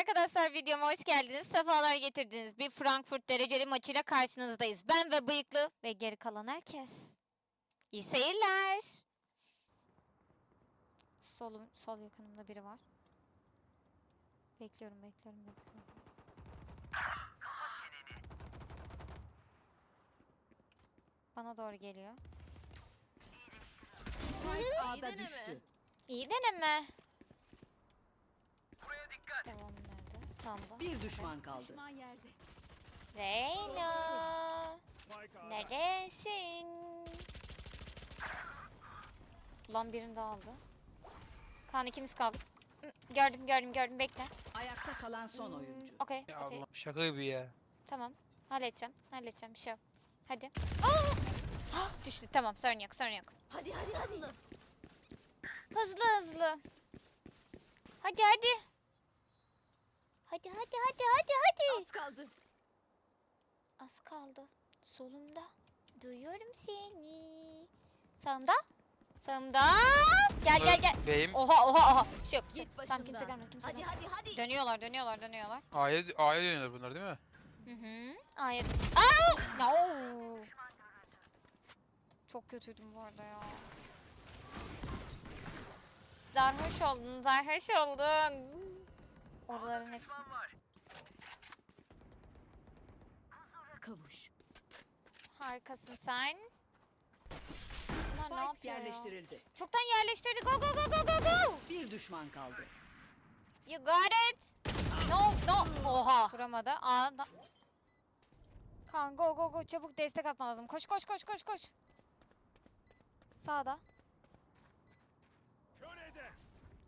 arkadaşlar videoma hoş geldiniz. Sefalar getirdiniz. Bir Frankfurt dereceli maçıyla karşınızdayız. Ben ve bıyıklı ve geri kalan herkes. İyi seyirler. Solum, sol yakınımda biri var. Bekliyorum, bekliyorum, bekliyorum. Bana doğru geliyor. A'da deneme. İyi deneme. Sağımda. Bir düşman kaldı. Düşman yerde. Reyna. Neresin? Ulan birini daha aldı. Kaan ikimiz kaldık. Gördüm gördüm gördüm bekle. Ayakta kalan son Hmm, oyuncu. Okey Ya okey. Allah şaka gibi ya. Tamam. Halledeceğim. Halledeceğim bir şey yok. Hadi. Aa! Ah, Düştü tamam sorun yok sorun yok. Hadi hadi hadi. Hızlı hızlı. Hadi hadi. Hadi hadi hadi hadi hadi. Az kaldı. Az kaldı. Solumda. Duyuyorum seni. Sağımda. Sağımda. Gel gel gel. Beyim Oha oha oha. Bir şey yok. Bir şey Git yok. başımdan. Tamam kimse gelmedi kimse Hadi gelmedi. hadi hadi. Dönüyorlar dönüyorlar dönüyorlar. A'ya, A'ya dönüyorlar bunlar değil mi? Hı hı. Ayet. Aa! No. Çok kötüydüm bu arada ya. Sarhoş oldun, sarhoş oldun. Oraların hepsini. Kavuş. Harikasın sen. Bunlar ne yapıyor yerleştirildi. Çoktan yerleştirdik. Go go go go go go. Bir düşman kaldı. You got it. No no. Oha. Vuramadı. Aa da. Kaan go go go çabuk destek atman lazım. Koş koş koş koş koş. Sağda.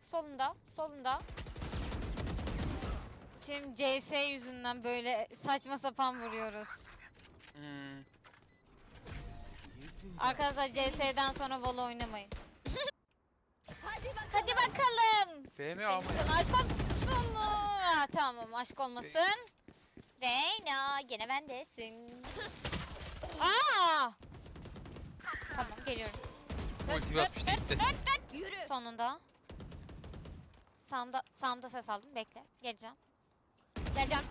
Solunda, solunda. Şimdi CS yüzünden böyle saçma sapan vuruyoruz. Hmm. Arkadaşlar CS'den sonra Valo oynamayın. Hadi bak. Hadi bakalım. B mi A mı? Sen aşk olsun mu? Ha, tamam aşk olmasın. Reyna gene bendesin. Aa! Tamam geliyorum. Ulti basmıştı gitti. Sonunda. Sağımda, sağımda ses aldım. Bekle. Geleceğim. Geleceğim.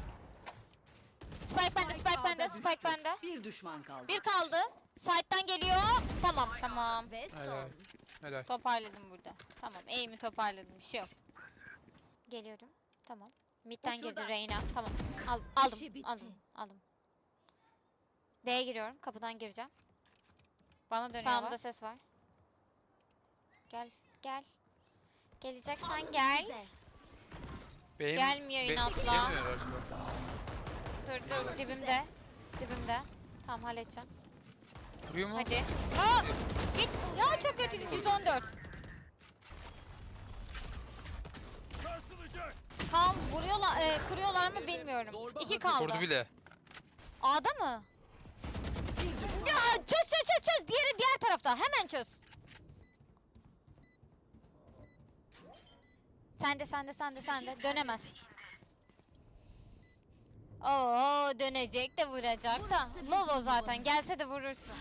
Spike bende, spike bende, spike bende. Bir düşman kaldı. Bir kaldı. Side'den geliyor. Tamam, tamam. Ve Helal. son. Helal. Toparladım burada. Tamam, eğimi toparladım. Bir şey yok. Geliyorum. Tamam. Mid'den girdi. Reyna. Tamam. Al, aldım, İşi bitti. aldım, aldım. B'ye giriyorum. Kapıdan gireceğim. Bana dönüyorlar. Sağımda ses var. Gel, gel. Geleceksen gel. Güzel. Mi- Gelmiyor Be- inatla. Dur dur dibimde. Dibimde. Tamam halledeceğim. Vuruyor mu? Hadi. Aa! Git. Ya çok kötü. 114. Tamam vuruyorlar, e, kuruyorlar mı bilmiyorum. İki kaldı. Vurdu bile. A'da mı? Ya çöz çöz çöz çöz. Diğeri diğer tarafta. Hemen çöz. Sende sende sende sende. Dönemez. Oo dönecek de vuracak da. Lovo zaten. Gelse de vurursun.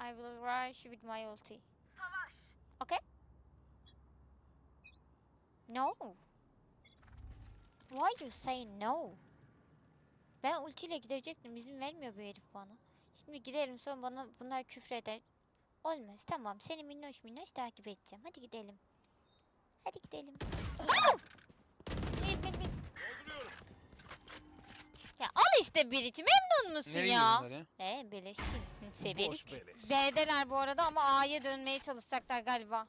I will rush with my ulti. Okay? No. Why you say no? Ben ultiyle gidecektim. İzin vermiyor bu herif bana. Şimdi gidelim sonra bana bunlar küfreder. Olmaz tamam seni minnoş minnoş takip edeceğim. Hadi gidelim. Hadi gidelim. Aa! Bin, bin, bin. Ya al işte içi memnun musun Nereye ya? gidiyor bunlar ya? Ee beleşkin. Hı, Severik. B'deler bu arada ama A'ya dönmeye çalışacaklar galiba.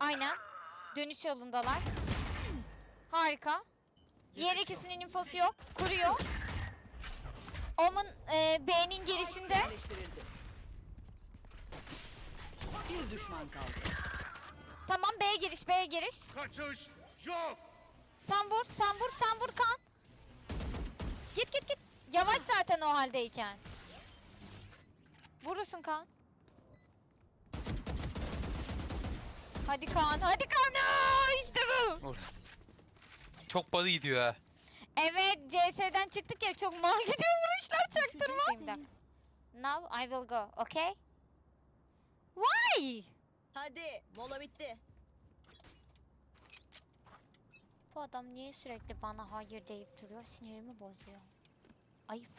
Aynen. Dönüş yolundalar. Harika. Diğer ikisinin infosu yok. Kuruyor. Omun e, B'nin girişinde. Yerleştirildi. Bir düşman kaldı. Tamam B giriş B giriş. Kaçış yok. Sen vur sen vur sen vur kan. Git git git. Yavaş zaten o haldeyken. Vurursun kan. Hadi kan hadi kan. Aa, İşte bu. Vur. Çok balı gidiyor ha. Evet CS'den çıktık ya çok mal gidiyor vuruşlar çaktırma. Now I will go okay? Why? Hadi mola bitti. Bu adam niye sürekli bana hayır deyip duruyor? Sinirimi bozuyor. Ayıp.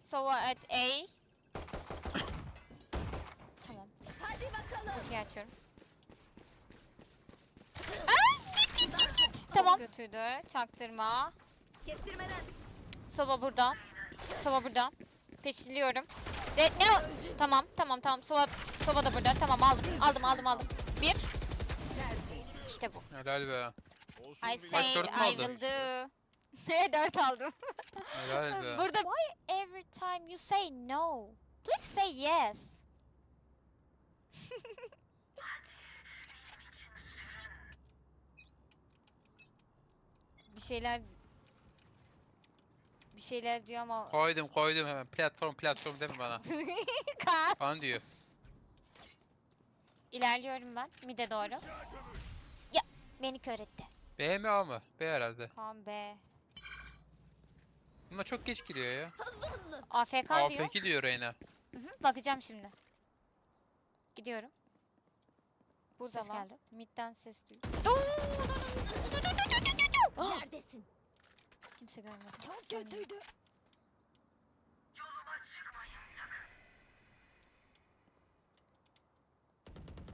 Sova at A. tamam. Hadi bakalım. Kutuyu açıyorum. Aa, git git git git. Tamam. Götürdü. Çaktırma. Kestirmeden. Sova burada. Sova burada. Peşliyorum. De, ne? o- Tamam tamam tamam. Sova, Sova da burada. Tamam aldım. Aldım aldım aldım. Bir. İşte bu. Helal be. I said dört mü I aldın? will do. Ne dört aldım. Helal be. Burada Why every time you say no? Please say yes. bir şeyler bir şeyler diyor ama Koydum koydum hemen. Platform platform deme bana. Kaan. Diyor. İlerliyorum ben mide doğru. Ya beni kör etti. B mi A mı? B herhalde. Kaan B. Bunlar çok geç giriyor ya. AFK diyor. peki diyor Reyna. Hı hı, bakacağım şimdi. Gidiyorum. Burada ses geldi. Mid'den ses duyuyor. Ah! Neredesin? Kimse görmedi. Çok Saniye. kötüydü.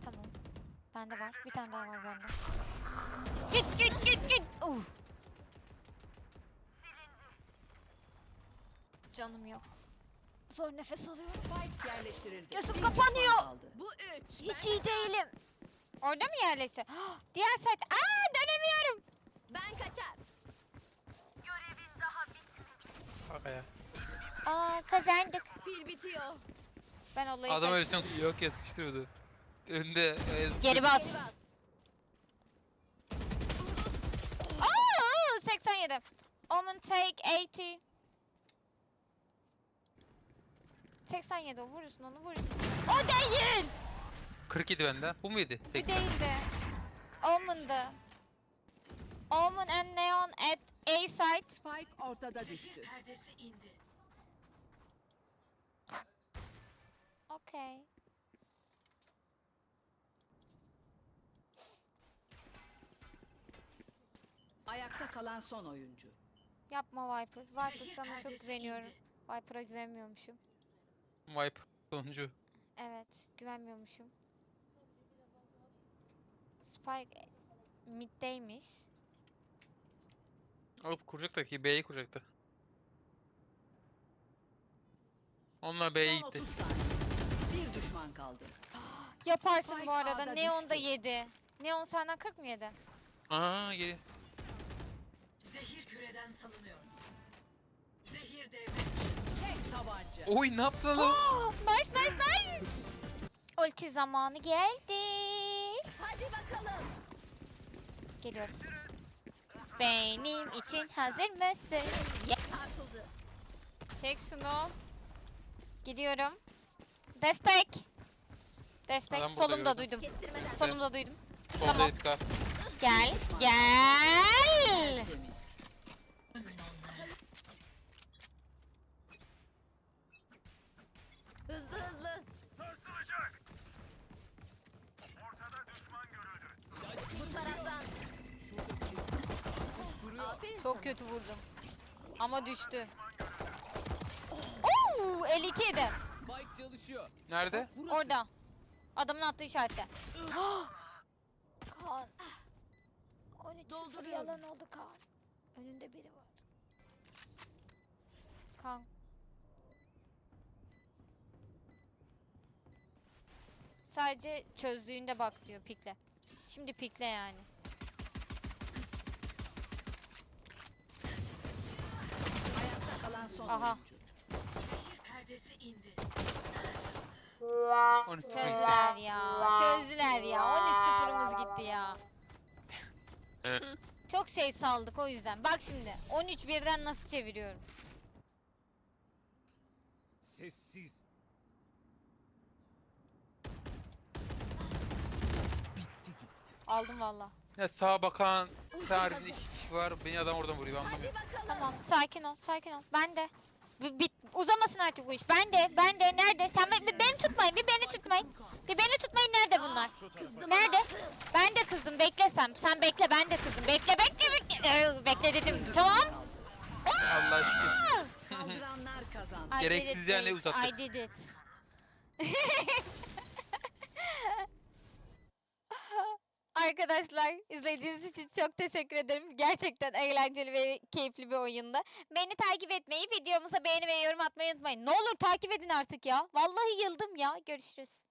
Tamam. Bende var. Bir tane daha var bende. Git git git git. Uh. Canım yok. Zor nefes alıyorum. Spike yerleştirildi. Gözüm kapanıyor. Bu üç. Hiç iyi değilim. Orada mı yerleşti? Diğer site. Aa dönemiyorum. Ben kaçar. Bak ya. Aa kazandık. Pil bitiyor. Ben olayı Adam ölsün yok ya sıkıştırıyordu. Önde. Geri bas. Aa 87. Omen take 80. 87 vurursun onu vurursun. O değil. 47 bende. Bu muydu? Bu 80. değildi. Omen'dı. Omen and Neon at A site. Spike ortada düştü. Okay. Ayakta kalan son oyuncu. Yapma Viper. Viper sana çok güveniyorum. Viper'a güvenmiyormuşum. Wipe sonucu. Evet, güvenmiyormuşum. Spike middeymiş. Alıp kuracaktı ki B'yi kuracaktı. Onlar B'ye Son gitti. 30 saniye. Bir düşman kaldı. Yaparsın Spike bu arada. A'da Neon da düştü. yedi. Neon senden 40 mı yedi? Aa geri. Zehir küreden salınıyor. Zehir devre. Tek tabanca. Oy ne yaptın lan? nice nice nice. Ulti zamanı geldi. Hadi bakalım. Geliyorum. Benim için hazır mısın? Ye- Çarpıldı. Çek şunu. Gidiyorum. Destek. Destek. Adam burada Solumda gördüm. duydum. Kestirmeden. Solumda duydum. Solda Tamam. Edgar. Gel. Gel. Temiz. Hızlı hızlı. Bu taraftan. Aferin Çok sana. kötü vurdum. Ama düştü. Oo, 52 yedi. Spike çalışıyor. Nerede? Orada. Adamın attığı işarette. Kaan. 13 0 Dolduruyorum. yalan oldu Kaan. Önünde biri var. Kaan. Sadece çözdüğünde bak diyor pikle. Şimdi pikle yani. Ayakta kalan son Aha. oyuncu. Perdesi indi. 13 Çözdüler ya. Çözdüler ya. 13 sıfırımız gitti ya. Çok şey saldık o yüzden. Bak şimdi 13 birden nasıl çeviriyorum. Sessiz. Bitti gitti. Aldım valla. Ya sağa bakan tarihinde iki kişi var. Beni adam oradan vuruyor ben anlamıyorum. Tamam sakin ol sakin ol. Ben de. Bu- bit- uzamasın artık bu iş. Ben de, ben de. Nerede? Sen be- beni tutmayın. Bir beni tutmayın. Bir beni tutmayın. Nerede bunlar? Nerede? Ben de kızdım. Bekle sen. Sen bekle. Ben de kızdım. Bekle, bekle, bekle. Ee, bekle dedim. Tamam. Allah aşkına. Saldıranlar kazandı. I did Gereksiz it, yerine bitch. uzattık. I did it. Arkadaşlar izlediğiniz için çok teşekkür ederim. Gerçekten eğlenceli ve keyifli bir oyunda. Beni takip etmeyi, videomuza beğeni ve yorum atmayı unutmayın. Ne olur takip edin artık ya. Vallahi yıldım ya. Görüşürüz.